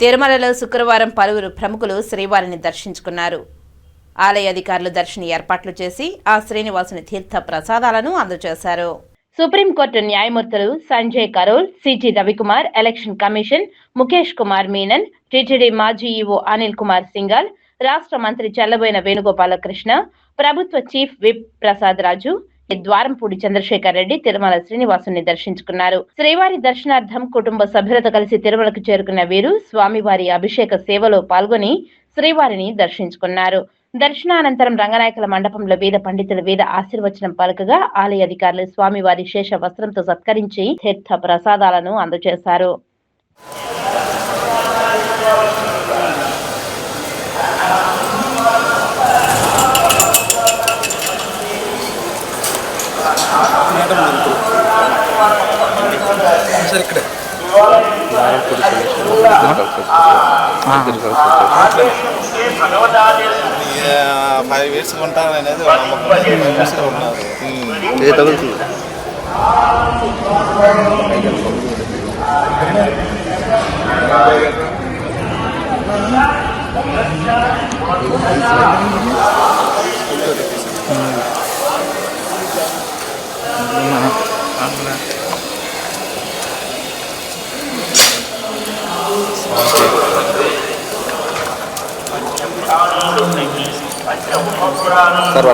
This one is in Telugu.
తిరుమలలో శుక్రవారం పలువురు ప్రముఖులు శ్రీవారిని దర్శించుకున్నారు. ఆలయ అధికారులు దర్శన ఏర్పాట్లు చేసి ఆ శ్రీనివాసుని తీర్థ ప్రసాదాలను అందజేశారు సుప్రీంకోర్టు న్యాయమూర్తులు Sanjay Karol C T Ravikumar election commission Mukesh Kumar Meenan TTD మాజీ ఈవో అనిల్ కుమార్ సింగాల్ రాష్ట్ర మంత్రి చల్లబోయిన వేణుగోపాలకృష్ణ ప్రభుత్వ చీఫ్ విప్ ప్రసాద్ రాజు ద్వారంపూడి చంద్రశేఖర్ రెడ్డి తిరుమల శ్రీనివాసుని దర్శించుకున్నారు. శ్రీవారి దర్శనార్థం కుటుంబ సభ్యులతో కలిసి తిరుమలకు చేరుకున్న వీరు స్వామివారి అభిషేక సేవలో పాల్గొని శ్రీవారిని దర్శించుకున్నారు. దర్శనానంతరం రంగనాయకుల మండపంలో వేద పండితుల వేద ఆశీర్వచనం పలకగా ఆలయ అధికారులు స్వామివారి శేష వస్త్రంతో సత్కరించి తీర్థ ప్రసాదాలను అందజేశారు. సార్ ఇక్కడే. ఫైవ్ ఇయర్స్ ఉంటాను అనేది ఒక నమ్మకం. ఫైవ్ ఇయర్స్ ఉన్నారు ఏ తగులుతుంది? Sir one sir